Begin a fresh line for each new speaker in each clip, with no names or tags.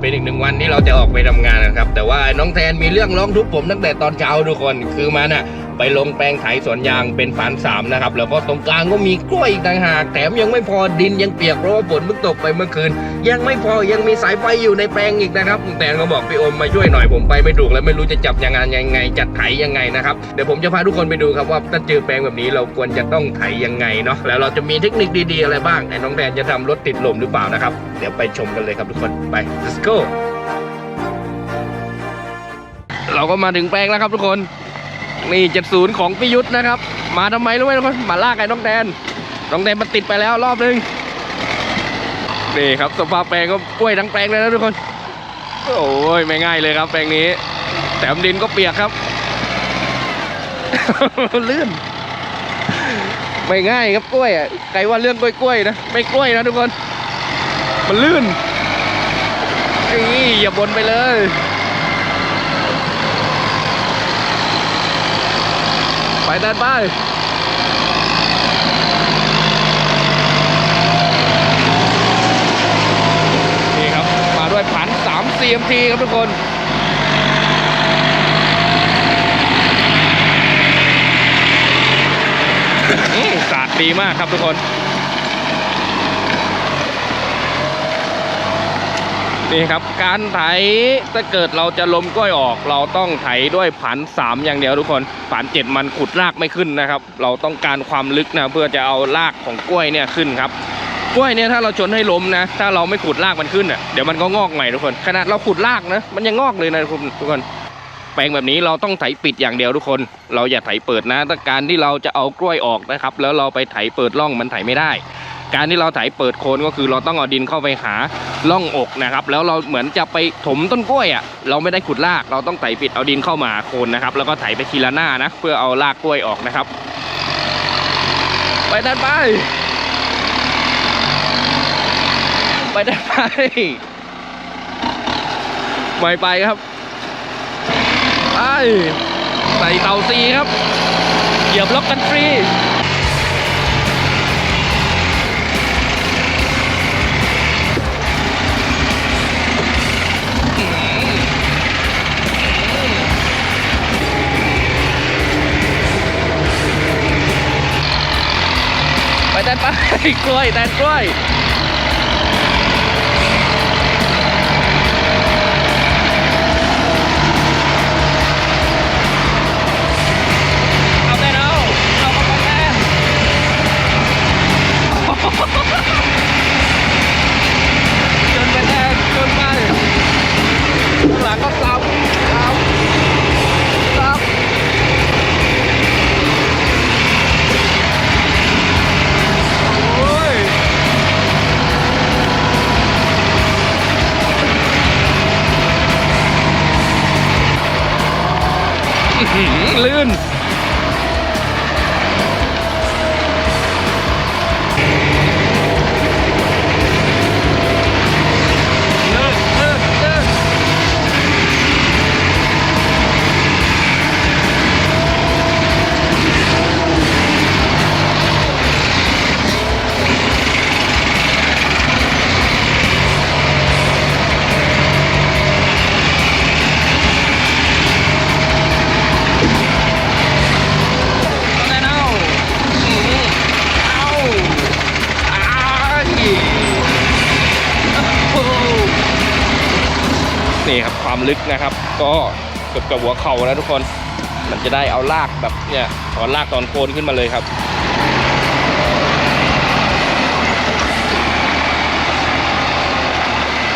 เป็นอีกหนึ่งวันที่เราจะออกไปทำงานนะครับ แต่ว่าน้องแทนมีเรื่องร้องทุกข์ผมตั้งแต่ตอนเช้าทุกคนคือมันอะ ไปลงแปลงไถสวนยางเป็นฝานสามนะครับ แล้วก็ตรงกลางก็มีกล้วยอีกต่างหากแถมยังไม่พอดินยังเปียกเพราะว่าฝนเพิ่งตกไปเมื่อคืน ยังไม่พอยังมีสายไฟอยู่ในแปลงอีกนะครับแตนก็บอกพี่อมมาช่วยหน่อยผมไปไม่ถูกแล้วไม่รู้จะจับยังไงยังไงจัดไถยังไงนะครับเดี๋ยวผมจะพาทุกคนไปดูครับว่าถ้าเจอแปลงแบบนี้เราควรจะต้องไถยังไงเนาะแล้วเราจะมีเทคนิคดีๆอะไรบ้างไอ้น้องแทนจะทำรถติดลมหรือเปล่านะครับเดี๋ยวไปชมกันเลยครับทุกคนไป let's go เราก็มาถึงแปลงแล้วครับทุกคน นี่ 70 ของพี่ยุทธนะครับ มาทำไมรู้ไหมทุกคนมาลากไอ้น้องแดนน้องแดนมันติดไปแล้วรอบนึงนี่ครับสภาพแปลงก็กล้วยทั้งแปลงเลยนะทุกคน โอ้ยไม่ง่ายเลยครับ แปลงนี้แถมดินก็เปียกครับ ลื่น ไม่ง่ายครับกล้วยอะใครว่าเรื่องกล้วยกล้วยนะไม่กล้วยนะทุกคน มันลื่นนี่อย่าบนไปเลย ไปด้านไปนี่ครับ มาด้วยผัน 3 CMT ครับทุกคนอืมสาดดีมากครับทุกคน นี่ครับการไถถ้าเกิดเราจะลมกล้วยออก เราต้องไถด้วยผันสามอย่างเดียวทุกคนผันเจ็ดมันขุดรากไม่ขึ้นนะครับ เราต้องการความลึกนะเพื่อจะเอารากของกล้วยเนี่ยขึ้นครับกล้วยเนี่ยถ้าเราชนให้ล้มนะ ถ้าเราไม่ขุดรากมันขึ้นอะเดี๋ยวมันก็งอกใหม่ทุกคนขนาดเราขุดรากนะมันยังงอกเลยนะทุกคนทุกคนแปลงแบบนี้เราต้องไถปิดอย่างเดียวทุกคน เราอย่าไถเปิดนะถ้าการที่เราจะเอากล้วยออกนะครับ แล้วเราไปไถเปิดร่องมันไถไม่ได้ การที่เราไถเปิดโคนก็คือเราต้องเอาดินเข้าไปหาร่องอกนะครับ แล้วเราเหมือนจะไปถมต้นกล้วยอะเราไม่ได้ขุดรากเราต้องไถปิดเอาดินเข้ามาโคนนะครับ แล้วก็ไถไปทีละหน้านะ เพื่อเอารากกล้วยออกนะครับ ไปด้านไป ไปด้านไปไม่ไปครับไปใส่เตาซีครับเหยียบล็อกกันฟรี ไปด้านไปกล้วยแตนกล้วย นี่ครับความลึกนะครับ ก็เกือบกับหัวเข่าแล้วทุกคน มันจะได้เอาลากแบบเนี่ยถอนลากตอนโคนขึ้นมาเลยครับ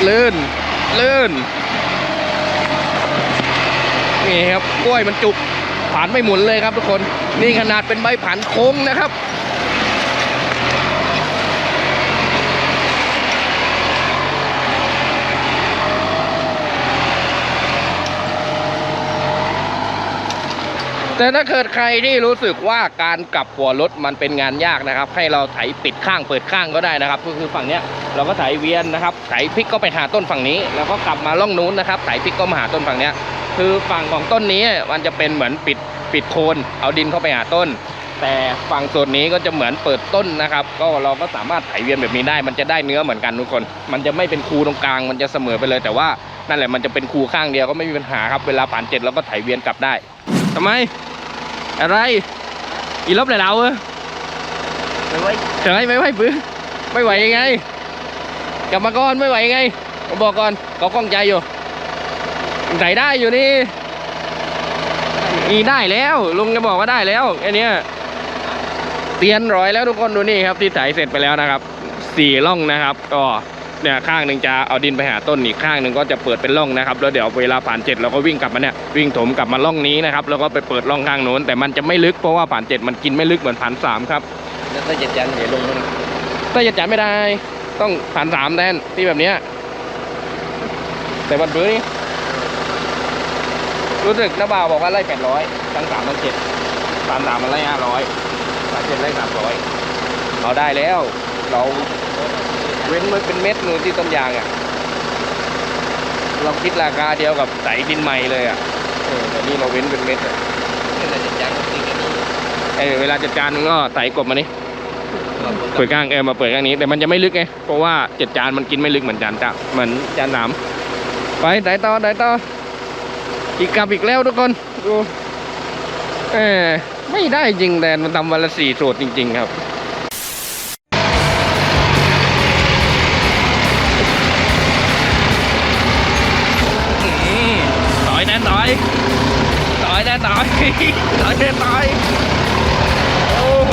ลื่นลื่นนี่ครับกล้วยมันจุกผ่านไม่หมุนเลยครับทุกคน นี่ขนาดเป็นใบผ่านโค้งนะครับ แต่ถ้าเกิดใครที่รู้สึกว่าการกลับหัวรถมันเป็นงานยากนะครับ ให้เราไถปิดข้างเปิดข้างก็ได้นะครับ ก็คือฝั่งเนี้ยเราก็ไถเวียนนะครับไถพลิกก็ไปหาต้นฝั่งนี้ แล้วก็กลับมาล่องนู้นนะครับไถพลิกก็มาหาต้นฝั่งเนี้ยคือฝั่งของต้นนี้มันจะเป็นเหมือนปิดปิดโคนเอาดินเข้าไปหาต้น แต่ฝั่งโซนนี้ก็จะเหมือนเปิดต้นนะครับ ก็เราก็สามารถไถเวียนแบบนี้ได้ มันจะได้เนื้อเหมือนกันทุกคน มันจะไม่เป็นคูตรงกลางมันจะเสมอไปเลย แต่ว่านั่นแหละมันจะเป็นคูข้างเดียวก็ไม่มีปัญหาครับเวลาผ่านเจ็ดเราก็ไถเวียนกลับได้ ทำไม อะไร อีลบเลยเราเออ
ไม่ไหว
เฉยไม่ไหวปื้อไม่ไหวยังไง กลับมาก่อนไม่ไหวยังไงผมบอกก่อนเขากล้องใจอยู่ไถได้อยู่นี่อีได้แล้วลุงจะบอกว่าได้แล้วไอเนี้ยเตียนร้อยแล้วทุกคนดูนี่ครับที่ไถเสร็จไปแล้วนะครับสี่ร่องนะครับก็ เนี่ยข้างหนึ่งจะเอาดินไปหาต้นอีกข้างหนึ่งก็จะเปิดเป็นร่องนะครับแล้วเดี๋ยวเวลาผ่านเจ็ดเราก็วิ่งกลับมาเนี่ยวิ่งถมกลับมาร่องนี้นะครับแล้วก็ไปเปิดร่องข้างโน้น แต่มันจะไม่ลึกเพราะว่าผ่านเจ็ดมันกินไม่ลึกเหมือนผ่านสามครับ
แล้วก็จะจันเดี๋ยวลงมัน
ถ้าจะจัดไม่ได้ ต้องผ่านสามแทนที่แบบเนี้ยแต่วันบื้อนี่รู้สึกน้าบ่าวบอกว่าไล่แปดร้อยทั้งสามทั้งเจ็ดสามสามมันไล่ห้าร้อยสามเจ็ดไล่สามร้อยเราได้แล้วเรา เว้นไว้เป็นเม็ดนูนที่ต้นยางอะเราคิดราคาเดียวกับใส่ดินใหม่เลยอะเออแต่นี่เราเว้นเป็นเม็ดอะ
นี่เราจะจันก็ตีกันนี่
เออเวลาจัดการมึงก็ใส่กบมานี่เปิดข้างเออมาเปิดข้างนี้ แต่มันจะไม่ลึกไงเพราะว่าเจ็ดจานมันกินไม่ลึกเหมือนจานจ้าเหมือนจานสามไปไหนต่อไหนต่ออีกกลับอีกแล้วทุกคนดูเออไม่ได้จริงแดนมันทำวันละสี่สูตรจริง ๆ ครับ อยต่อยต่อยแน่ต่อยต่อยแน่ต่อยโอ้โห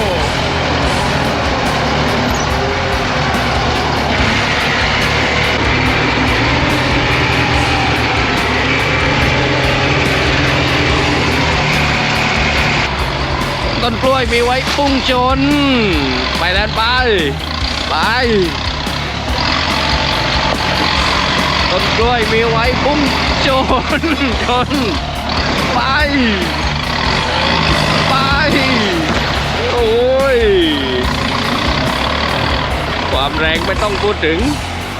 ต้นกล้วยมีไว้พุ่งชน ไปแล้วไป ไป ต้นกล้วยมีไว้พุ่งชนชนไปไปโอ้ยความแรงไม่ต้องพูดถึง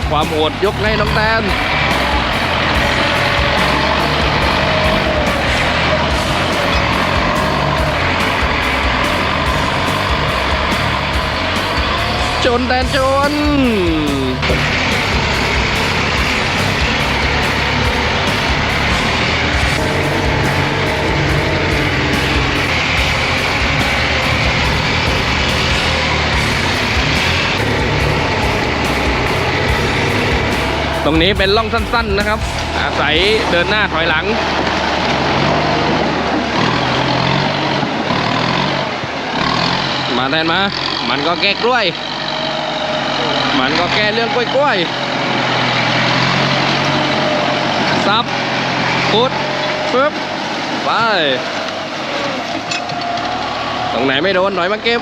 ความโหดยกให้น้องแตนจนแดนจน รงนี้เป็นร่องสั้น ๆนะครับ อาศัยเดินหน้าถอยหลัง มาแทนมา มันก็แก้กล้วย มันก็แก้เรื่องกล้วยกล้วยๆซับพุดปึ๊บไป ตรงไหนไม่โดนถอยมาเก็บ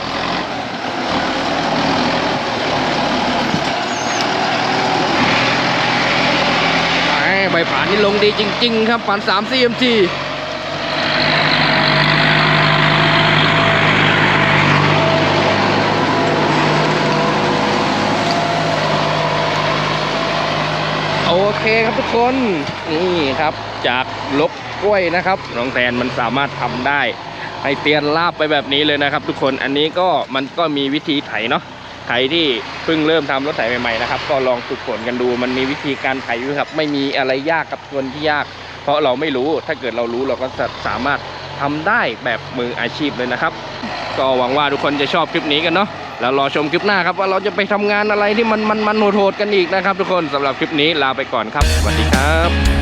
ไปใบผ่านนี่ลงดีจริง ๆ ครับผ่าน3 CMG โอเคครับทุกคน นี่ครับจากลกกล้วยนะครับน้องแทนมันสามารถทำได้ให้เตียนลาบไปแบบนี้เลยนะครับ ทุกคนอันนี้ก็มันก็มีวิธีไถเนาะ ใครที่เพิ่งเริ่มทำรถไถใหม่ๆนะครับ ก็ลองฝึกฝนกันดู มันมีวิธีการไถอยู่ครับ ไม่มีอะไรยากกับคนที่ยาก เพราะเราไม่รู้ ถ้าเกิดเรารู้เราก็จะสามารถทำได้แบบมืออาชีพเลยนะครับ ก็หวังว่าทุกคนจะชอบคลิปนี้กันเนาะ แล้วรอชมคลิปหน้าครับว่าเราจะไปทำงานอะไรที่มันมันมันโหดๆกันอีกนะครับ ทุกคนสำหรับคลิปนี้ลาไปก่อนครับ สวัสดีครับ